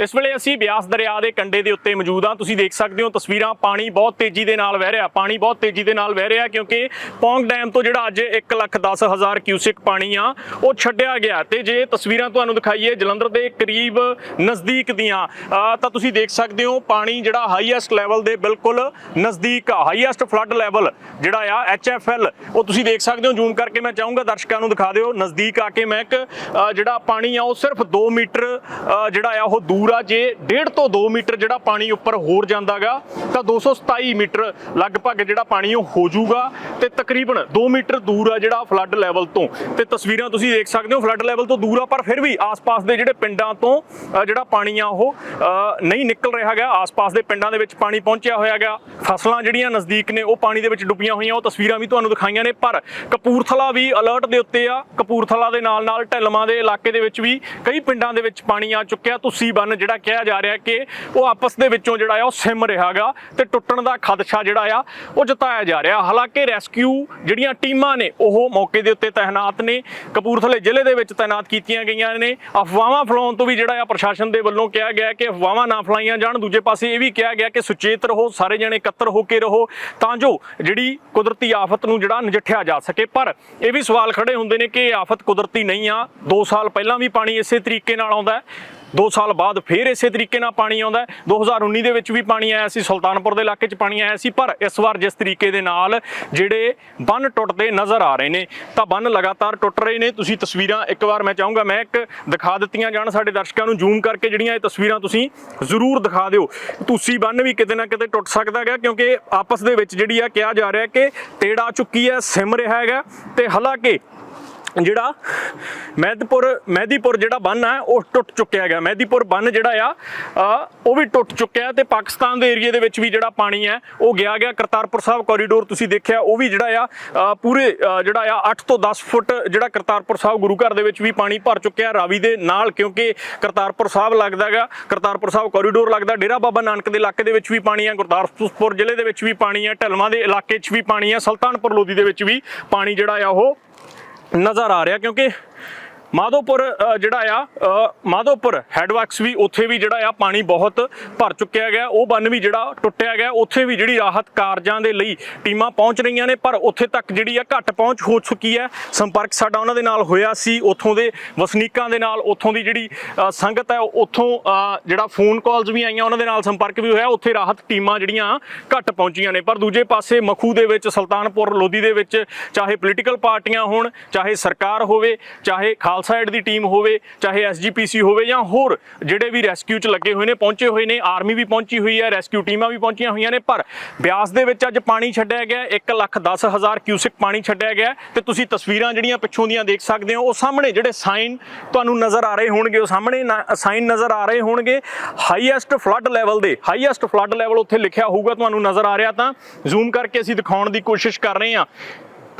ਇਸ ਵੇਲੇ ਅਸੀਂ ਬਿਆਸ ਦਰਿਆ ਦੇ ਕੰਢੇ ਦੇ ਉੱਤੇ ਮੌਜੂਦ ਹਾਂ। ਤੁਸੀਂ ਦੇਖ ਸਕਦੇ ਹੋ ਤਸਵੀਰਾਂ, ਪਾਣੀ ਬਹੁਤ ਤੇਜ਼ੀ ਦੇ ਨਾਲ ਵਹਿ ਰਿਹਾ, ਪਾਣੀ ਬਹੁਤ ਤੇਜ਼ੀ ਦੇ ਨਾਲ ਵਹਿ ਰਿਹਾ ਕਿਉਂਕਿ ਪੌਂਗ ਡੈਮ ਤੋਂ ਜਿਹੜਾ ਅੱਜ 110000 ਕਿਊਸਿਕ ਪਾਣੀ ਆ, ਉਹ ਛੱਡਿਆ ਗਿਆ ਤੇ ਜੇ ਤਸਵੀਰਾਂ ਤੁਹਾਨੂੰ ਦਿਖਾਈਏ ਜਲੰਧਰ ਦੇ ਕਰੀਬ ਨਜ਼ਦੀਕ ਦੀਆਂ ਤਾਂ ਤੁਸੀਂ ਦੇਖ ਸਕਦੇ ਹੋ ਪਾਣੀ ਜਿਹੜਾ ਹਾਈਐਸਟ ਲੈਵਲ ਦੇ ਬਿਲਕੁਲ ਨਜ਼ਦੀਕ ਆ ਹਾਈਐਸਟ ਫਲੱਡ ਲੈਵਲ ਜਿਹੜਾ ਆ ਐਚਐਫਐਲ ਉਹ ਤੁਸੀਂ ਦੇਖ ਸਕਦੇ ਹੋ। ਜ਼ੂਮ ਕਰਕੇ ਮੈਂ ਚਾਹੂੰਗਾ ਦਰਸ਼ਕਾਂ ਨੂੰ ਦਿਖਾ ਦਿਓ, ਨਜ਼ਦੀਕ ਆ ਕੇ ਮੈਂ ਇੱਕ ਜਿਹੜਾ ਪਾਣੀ ਆ, ਉਹ ਸਿਰਫ 2 ਮੀਟਰ ਜਿਹੜਾ ਆ, ਉਹ ਦੂਰ ਆ ਜੇ 1.5 ਤੋਂ 2 ਮੀਟਰ ਜਿਹੜਾ ਪਾਣੀ ਉੱਪਰ ਹੋਰ ਜਾਂਦਾਗਾ, ਤਾਂ 227 ਮੀਟਰ ਲਗਭਗ ਜਿਹੜਾ ਪਾਣੀ ਉਹ ਹੋ ਜਾਊਗਾ। ਤੇ ਤਕਰੀਬਨ 2 ਮੀਟਰ ਦੂਰ ਆ ਜਿਹੜਾ ਫਲੱਡ ਲੈਵਲ ਤੋਂ। ਤੇ ਤਸਵੀਰਾਂ ਤੁਸੀਂ ਦੇਖ ਸਕਦੇ ਹੋ ਫਲੱਡ ਲੈਵਲ ਤੋਂ ਦੂਰ ਆ, ਪਰ ਫਿਰ ਵੀ ਆਸ-ਪਾਸ ਦੇ ਜਿਹੜੇ ਪਿੰਡਾਂ ਤੋਂ ਜਿਹੜਾ ਪਾਣੀ ਆ ਉਹ ਨਹੀਂ ਨਿਕਲ ਰਿਹਾ ਹੈਗਾ। ਆਸ-ਪਾਸ ਦੇ ਪਿੰਡਾਂ ਦੇ ਵਿੱਚ ਪਾਣੀ ਪਹੁੰਚਿਆ ਹੋਇਆ ਹੈਗਾ। ਫਸਲਾਂ ਜਿਹੜੀਆਂ ਨਜ਼ਦੀਕ ਨੇ, ਉਹ ਪਾਣੀ ਦੇ ਵਿੱਚ ਡੁੱਬੀਆਂ ਹੋਈਆਂ। ਉਹ ਤਸਵੀਰਾਂ ਵੀ ਤੁਹਾਨੂੰ ਦਿਖਾਈਆਂ ਨੇ, ਪਰ ਕਪੂਰਥਲਾ ਵੀ ਅਲਰਟ ਦੇ ਉੱਤੇ ਆ। ਕਪੂਰਥਲਾ ਦੇ ਨਾਲ ਨਾਲ ਢਲਮਾ ਦੇ ਇਲਾਕੇ ਦੇ ਵਿੱਚ ਵੀ ਕਈ ਪਿੰਡਾਂ ਦੇ ਵਿੱਚ ਪਾਣੀ ਆ ਚੁੱਕਿਆ। ਤੁਸੀਂ ਬੰਨ ਜਿਹੜਾ ਕਿਹਾ ਜਾ ਰਿਹਾ ਕਿ ਉਹ ਆਪਸ ਦੇ ਵਿੱਚੋਂ ਜਿਹੜਾ ਆ ਉਹ ਸਿਮ ਰਿਹਾਗਾ ਤੇ ਟੁੱਟਣ ਦਾ ਖਦਸ਼ਾ ਜਿਹੜਾ ਆ ਉਹ ਜਤਾਇਆ ਜਾ ਰਿਹਾ। ਹਾਲਾਂਕਿ ਰੈਸਕਿਊ ਜਿਹੜੀਆਂ ਟੀਮਾਂ ਨੇ, ਉਹ ਮੌਕੇ ਦੇ ਉੱਤੇ ਤਾਇਨਾਤ ਨੇ। ਕਪੂਰਥਲੇ ਜ਼ਿਲ੍ਹੇ ਦੇ ਵਿੱਚ ਤਾਇਨਾਤ ਕੀਤੀਆਂ ਗਈਆਂ ਨੇ। ਅਫਵਾਹਾਂ ਫਲਾਉਣ ਤੋਂ ਵੀ ਜਿਹੜਾ ਆ ਪ੍ਰਸ਼ਾਸਨ ਦੇ ਵੱਲੋਂ ਕਿਹਾ ਗਿਆ ਕਿ ਅਫਵਾਹਾਂ ਨਾ ਫਲਾਈਆਂ ਜਾਣ। ਦੂਜੇ ਪਾਸੇ ਇਹ ਵੀ ਕਿਹਾ ਗਿਆ ਕਿ ਸੁਚੇਤ ਰਹੋ, ਸਾਰੇ ਜਣੇ ਇਕੱਤਰ ਹੋ ਕੇ ਰਹੋ ਤਾਂ ਜੋ ਜਿਹੜੀ ਕੁਦਰਤੀ ਆਫਤ ਨੂੰ ਜਿਹੜਾ ਨਜਿੱਠਿਆ ਜਾ ਸਕੇ। ਪਰ ਇਹ ਵੀ ਸਵਾਲ ਖੜੇ ਹੁੰਦੇ ਨੇ ਕਿ ਇਹ ਆਫਤ ਕੁਦਰਤੀ ਨਹੀਂ ਆ। 2 ਸਾਲ ਪਹਿਲਾਂ ਵੀ ਪਾਣੀ ਇਸੇ ਤਰੀਕੇ ਨਾਲ ਆਉਂਦਾ ਹੈ। 2 ਸਾਲ ਬਾਅਦ ਫੇਰ ਇਸੇ ਤਰੀਕੇ ਨਾਲ ਪਾਣੀ ਆਉਂਦਾ ਹੈ। 2019 ਦੇ ਵਿੱਚ ਵੀ ਪਾਣੀ ਆਇਆ ਸੀ, ਸੁਲਤਾਨਪੁਰ ਦੇ ਇਲਾਕੇ 'ਚ ਪਾਣੀ ਆਇਆ ਸੀ, ਪਰ ਇਸ ਵਾਰ ਜਿਸ ਤਰੀਕੇ ਦੇ ਨਾਲ ਜਿਹੜੇ ਬੰਨ ਟੁੱਟਦੇ ਨਜ਼ਰ ਆ ਰਹੇ ਨੇ, ਤਾਂ ਬੰਨ ਲਗਾਤਾਰ ਟੁੱਟ ਰਹੇ ਨੇ। ਤੁਸੀਂ ਤਸਵੀਰਾਂ ਇੱਕ ਵਾਰ ਮੈਂ ਚਾਹੂੰਗਾ ਮੈਂ ਇੱਕ ਦਿਖਾ ਦਿੱਤੀਆਂ ਜਾਣ ਸਾਡੇ ਦਰਸ਼ਕਾਂ ਨੂੰ, ਜ਼ੂਮ ਕਰਕੇ ਜਿਹੜੀਆਂ ਇਹ ਤਸਵੀਰਾਂ ਤੁਸੀਂ ਜ਼ਰੂਰ ਦਿਖਾ ਦਿਓ। ਤੁਸੀਂ ਬੰਨ ਵੀ ਕਿਤੇ ਨਾ ਕਿਤੇ ਟੁੱਟ ਸਕਦਾ ਹੈਗਾ, ਕਿਉਂਕਿ ਆਪਸ ਦੇ ਵਿੱਚ ਜਿਹੜੀ ਆ ਕਿਹਾ ਜਾ ਰਿਹਾ ਕਿ ਤੇੜਾ ਚੁੱਕੀ ਹੈ, ਸਿਮ ਰਿਹਾ ਹੈਗਾ ਤੇ ਹਾਲਾਂਕਿ ਜਿਹੜਾ ਮਹਿਦਪੁਰ, ਮਹਿਦੀਪੁਰ ਜਿਹੜਾ ਬੰਨ ਆ, ਉਹ ਟੁੱਟ ਚੁੱਕਿਆ ਗਿਆ ਮਹਿਦੀਪੁਰ ਬੰਨ ਜਿਹੜਾ ਆ ਉਹ ਵੀ ਟੁੱਟ ਚੁੱਕਿਆ ਹੈ ਤੇ ਪਾਕਿਸਤਾਨ ਦੇ ਏਰੀਏ ਦੇ ਵਿੱਚ ਵੀ ਜਿਹੜਾ ਪਾਣੀ ਹੈ, ਉਹ ਗਿਆ ਗਿਆ। ਕਰਤਾਰਪੁਰ ਸਾਹਿਬ ਕੋਰੀਡੋਰ ਤੁਸੀਂ ਦੇਖਿਆ, ਉਹ ਵੀ ਜਿਹੜਾ ਆ ਪੂਰੇ ਜਿਹੜਾ ਆ 8 ਤੋਂ 10 ਫੁੱਟ ਜਿਹੜਾ ਕਰਤਾਰਪੁਰ ਸਾਹਿਬ ਗੁਰੂ ਘਰ ਦੇ ਵਿੱਚ ਵੀ ਪਾਣੀ ਭਰ ਚੁੱਕਿਆ ਰਾਵੀ ਦੇ ਨਾਲ, ਕਿਉਂਕਿ ਕਰਤਾਰਪੁਰ ਸਾਹਿਬ ਲੱਗਦਾ ਹੈਗਾ, ਕਰਤਾਰਪੁਰ ਸਾਹਿਬ ਕੋਰੀਡੋਰ ਲੱਗਦਾ। ਡੇਰਾ ਬਾਬਾ ਨਾਨਕ ਦੇ ਇਲਾਕੇ ਦੇ ਵਿੱਚ ਵੀ ਪਾਣੀ ਆ ਗੁਰਦਾਸਪੁਰ ਜ਼ਿਲ੍ਹੇ ਦੇ ਵਿੱਚ ਵੀ ਪਾਣੀ ਹੈ, ਢਲਵਾਂ ਦੇ ਇਲਾਕੇ 'ਚ ਵੀ ਪਾਣੀ ਹੈ, ਸੁਲਤਾਨਪੁਰ ਲੋਧੀ ਦੇ ਵਿੱਚ ਵੀ ਪਾਣੀ ਜਿਹੜਾ ਆ, ਉਹ ਨਜ਼ਰ ਆ ਰਿਹਾ ਕਿਉਂਕਿ ਮਾਧੋਪੁਰ ਜਿਹੜਾ ਆ ਅ, ਮਾਧੋਪੁਰ ਹੈਡਵਰਕਸ ਵੀ ਉੱਥੇ ਵੀ ਜਿਹੜਾ ਆ ਪਾਣੀ ਬਹੁਤ ਭਰ ਚੁੱਕਿਆ ਗਿਆ। ਉਹ ਬੰਨ ਵੀ ਜਿਹੜਾ ਟੁੱਟਿਆ ਗਿਆ। ਉੱਥੇ ਵੀ ਜਿਹੜੀ ਰਾਹਤ ਕਾਰਜਾਂ ਦੇ ਲਈ ਟੀਮਾਂ ਪਹੁੰਚ ਰਹੀਆਂ ਨੇ ਪਰ ਉੱਥੇ ਤੱਕ ਜਿਹੜੀ ਆ ਘੱਟ ਪਹੁੰਚ ਹੋ ਚੁੱਕੀ ਹੈ। ਸੰਪਰਕ ਸਾਡਾ ਉਹਨਾਂ ਦੇ ਨਾਲ ਹੋਇਆ ਸੀ। ਉੱਥੋਂ ਦੇ ਵਸਨੀਕਾਂ ਦੇ ਨਾਲ ਉੱਥੋਂ ਦੀ ਜਿਹੜੀ ਸੰਗਤ ਹੈ ਉੱਥੋਂ ਜਿਹੜਾ ਫੋਨ ਕਾਲਸ ਵੀ ਆਈਆਂ ਉਹਨਾਂ ਦੇ ਨਾਲ ਸੰਪਰਕ ਵੀ ਹੋਇਆ। ਉੱਥੇ ਰਾਹਤ ਟੀਮਾਂ ਜਿਹੜੀਆਂ ਘੱਟ ਪਹੁੰਚੀਆਂ ਨੇ। ਪਰ ਦੂਜੇ ਪਾਸੇ ਮਖੂ ਦੇ ਵਿੱਚ ਸੁਲਤਾਨਪੁਰ ਲੋਧੀ ਦੇ ਵਿੱਚ ਚਾਹੇ ਪੋਲੀਟੀਕਲ ਪਾਰਟੀਆਂ ਹੋਣ ਚਾਹੇ ਸਰਕਾਰ ਹੋਵੇ ਚਾਹੇ ਖਾਲਸਾ ਏਡ ਦੀ ਟੀਮ ਹੋਵੇ, ਚਾਹੇ ਐਸਜੀਪੀਸੀ ਹੋਵੇ ਜਾਂ ਹੋਰ ਜਿਹੜੇ ਵੀ ਰੈਸਕਿਊ 'ਚ ਲੱਗੇ ਹੋਏ ਨੇ, ਪਹੁੰਚੇ ਹੋਏ ਨੇ, ਆਰਮੀ ਵੀ ਪਹੁੰਚੀ ਹੋਈ ਹੈ, ਰੈਸਕਿਊ ਟੀਮਾਂ ਵੀ ਪਹੁੰਚੀਆਂ ਹੋਈਆਂ ਨੇ, ਪਰ ਬਿਆਸ ਦੇ ਵਿੱਚ ਅੱਜ ਪਾਣੀ ਛੱਡਿਆ ਗਿਆ 1 ਲੱਖ 10 ਹਜ਼ਾਰ ਕਿਊਸਿਕ ਪਾਣੀ ਛੱਡਿਆ ਗਿਆ ਤੇ ਤੁਸੀਂ ਤਸਵੀਰਾਂ ਜਿਹੜੀਆਂ ਪਿੱਛੋਂ ਦੀਆਂ ਦੇਖ ਸਕਦੇ ਹੋ, ਉਹ ਸਾਹਮਣੇ ਜਿਹੜੇ ਸਾਈਨ ਤੁਹਾਨੂੰ ਨਜ਼ਰ ਆ ਰਹੇ ਹੋਣਗੇ, ਉਹ ਸਾਹਮਣੇ ਸਾਈਨ ਨਜ਼ਰ ਆ ਰਹੇ ਹੋਣਗੇ ਹਾਈਐਸਟ ਫਲੱਡ ਲੈਵਲ ਦੇ ਹਾਈਐਸਟ ਫਲੱਡ ਲੈਵਲ ਉੱਥੇ ਲਿਖਿਆ ਹੋਊਗਾ, ਤੁਹਾਨੂੰ ਨਜ਼ਰ ਆ ਰਿਹਾ ਤਾਂ ਜ਼ੂਮ ਕਰਕੇ ਅਸੀਂ ਦਿਖਾਉਣ ਦੀ ਕੋਸ਼ਿਸ਼ ਕਰ ਰਹੇ ਹਾਂ।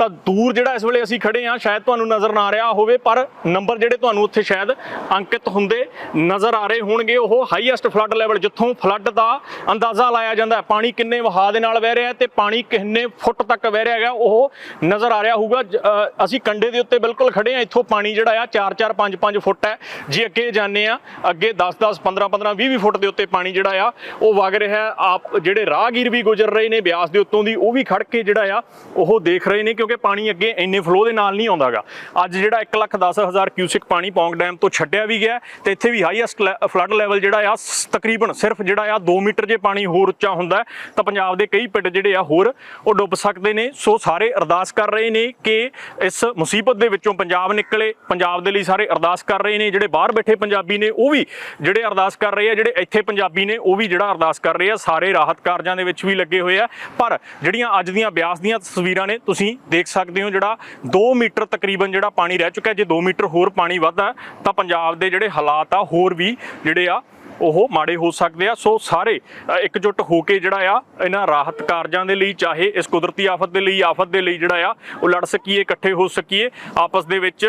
ਤਾਂ ਦੂਰ ਜਿਹੜਾ ਇਸ ਵੇਲੇ ਅਸੀਂ ਖੜੇ ਆ ਸ਼ਾਇਦ ਤੁਹਾਨੂੰ ਨਜ਼ਰ ਨਾ ਆ ਰਿਹਾ ਹੋਵੇ, ਪਰ ਨੰਬਰ ਜਿਹੜੇ ਤੁਹਾਨੂੰ ਉੱਥੇ ਸ਼ਾਇਦ ਅੰਕਿਤ ਹੁੰਦੇ ਨਜ਼ਰ ਆ ਰਹੇ ਹੋਣਗੇ। ਉਹ ਹਾਈਐਸਟ ਫਲੱਡ ਲੈਵਲ ਜਿੱਥੋਂ ਫਲੱਡ ਦਾ ਅੰਦਾਜ਼ਾ ਲਾਇਆ ਜਾਂਦਾ ਹੈ। ਪਾਣੀ ਕਿੰਨੇ ਵਹਾਅ ਦੇ ਨਾਲ ਵਹਿ ਰਿਹਾ ਹੈ ਤੇ ਪਾਣੀ ਕਿੰਨੇ ਫੁੱਟ ਤੱਕ ਵਹਿ ਰਿਹਾ ਹੈਗਾ, ਉਹ ਨਜ਼ਰ ਆ ਰਿਹਾ ਹੋਊਗਾ। ਜ- ਅਸੀਂ ਕੰਡੇ ਦੇ ਉੱਤੇ ਬਿਲਕੁਲ ਖੜੇ ਆ ਇੱਥੋਂ ਪਾਣੀ ਜਿਹੜਾ ਆ 4-4 5-5 ਫੁੱਟ ਹੈ। ਜੇ ਅੱਗੇ ਜਾਂਦੇ ਆ ਅੱਗੇ 10-10 15-15 20-20 ਫੁੱਟ ਦੇ ਉੱਤੇ ਪਾਣੀ ਜਿਹੜਾ ਆ, ਉਹ ਵਗ ਰਿਹਾ ਆਪ ਜਿਹੜੇ ਰਾਹਗੀਰ ਵੀ ਗੁਜ਼ਰ ਰਹੇ ਨੇ ਬਿਆਸ ਦੇ ਉੱਤੋਂ ਦੀ, ਉਹ ਵੀ ਖੜ ਕੇ ਜਿਹੜਾ ਆ, ਉਹ ਦੇਖ ਰਹੇ ਨੇ, ਕਿਉਂਕਿ ਪਾਣੀ ਅੱਗੇ ਇੰਨੇ ਫਲੋ ਦੇ ਨਾਲ ਨਹੀਂ ਆਉਂਦਾਗਾ। ਅੱਜ ਜਿਹੜਾ 1 ਲੱਖ 10 ਹਜ਼ਾਰ ਕਿਊਸਿਕ ਪਾਣੀ ਪੌਂਗ ਡੈਮ ਤੋਂ ਛੱਡਿਆ ਵੀ ਗਿਆ, ਤੇ ਇੱਥੇ ਵੀ ਹਾਈਐਸਟ ਫਲੱਡ ਲੈਵਲ ਜਿਹੜਾ ਆ ਤਕਰੀਬਨ ਸਿਰਫ ਜਿਹੜਾ ਆ 2 ਮੀਟਰ ਜੇ ਪਾਣੀ ਹੋਰ ਉੱਚਾ ਹੁੰਦਾ ਤਾਂ ਪੰਜਾਬ ਦੇ ਕਈ ਪਿੰਡ ਜਿਹੜੇ ਆ ਹੋਰ, ਉਹ ਡੁੱਬ ਸਕਦੇ ਨੇ। ਸੋ ਸਾਰੇ ਅਰਦਾਸ ਕਰ ਰਹੇ ਨੇ ਕਿ ਇਸ ਮੁਸੀਬਤ ਦੇ ਵਿੱਚੋਂ ਪੰਜਾਬ ਨਿਕਲੇ, ਪੰਜਾਬ ਦੇ ਲਈ ਸਾਰੇ ਅਰਦਾਸ ਕਰ ਰਹੇ ਨੇ। ਜਿਹੜੇ ਬਾਹਰ ਬੈਠੇ ਪੰਜਾਬੀ ਨੇ, ਉਹ ਵੀ ਜਿਹੜੇ ਅਰਦਾਸ ਕਰ ਰਹੇ ਆ, ਜਿਹੜੇ ਇੱਥੇ ਪੰਜਾਬੀ ਨੇ, ਉਹ ਵੀ ਜਿਹੜਾ ਅਰਦਾਸ ਕਰ ਰਹੇ ਆ। ਸਾਰੇ ਰਾਹਤ ਕਾਰਜਾਂ ਦੇ ਵਿੱਚ ਵੀ ਲੱਗੇ ਹੋਏ ਆ। ਪਰ ਜਿਹੜੀਆਂ ਅੱਜ ਦੀਆਂ ਬਿਆਸ ਦੀਆਂ ਤਸਵੀਰਾਂ ਨੇ, ਤੁਸੀਂ ਦੇਖ ਸਕਦੇ ਹੋ ਜਿਹੜਾ 2 ਮੀਟਰ ਤਕਰੀਬਨ ਜਿਹੜਾ ਪਾਣੀ ਰਹਿ ਚੁੱਕਾ ਜੇ 2 ਮੀਟਰ ਹੋਰ ਪਾਣੀ ਵੱਧਦਾ ਤਾਂ ਪੰਜਾਬ ਦੇ ਜਿਹੜੇ ਹਾਲਾਤ ਆ ਹੋਰ ਵੀ ਜਿਹੜੇ ਆ ਉਹ ਮਾੜੇ ਹੋ ਸਕਦੇ ਆ। ਸੋ ਸਾਰੇ ਅ, ਇਕਜੁੱਟ ਹੋ ਕੇ ਜਿਹੜਾ ਆ ਇਹਨਾਂ ਰਾਹਤ ਕਾਰਜਾਂ ਦੇ ਲਈ ਚਾਹੇ ਇਸ ਕੁਦਰਤੀ ਆਫਤ ਦੇ ਲਈ ਆਫਤ ਦੇ ਲਈ ਜਿਹੜਾ ਆ ਉਹ ਲੜ ਸਕੀਏ ਇਕੱਠੇ ਹੋ ਸਕੀਏ ਆਪਸ ਦੇ ਵਿੱਚ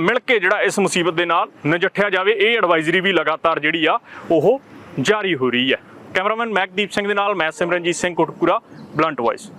ਮਿਲ ਕੇ ਜਿਹੜਾ ਇਸ ਮੁਸੀਬਤ ਦੇ ਨਾਲ ਨਜਿੱਠਿਆ ਜਾਵੇ। ਇਹ ਐਡਵਾਈਜ਼ਰੀ ਵੀ ਲਗਾਤਾਰ ਜਿਹੜੀ ਆ ਉਹ ਜਾਰੀ ਹੋ ਰਹੀ ਹੈ। ਕੈਮਰਾਮੈਨ ਮੈਕਦੀਪ ਸਿੰਘ ਦੇ ਨਾਲ ਮੈਂ ਸਿਮਰਨਜੀਤ ਸਿੰਘ ਕੋਟਕਪੂਰਾ ਬਲੰਟ ਵੌਇਸ।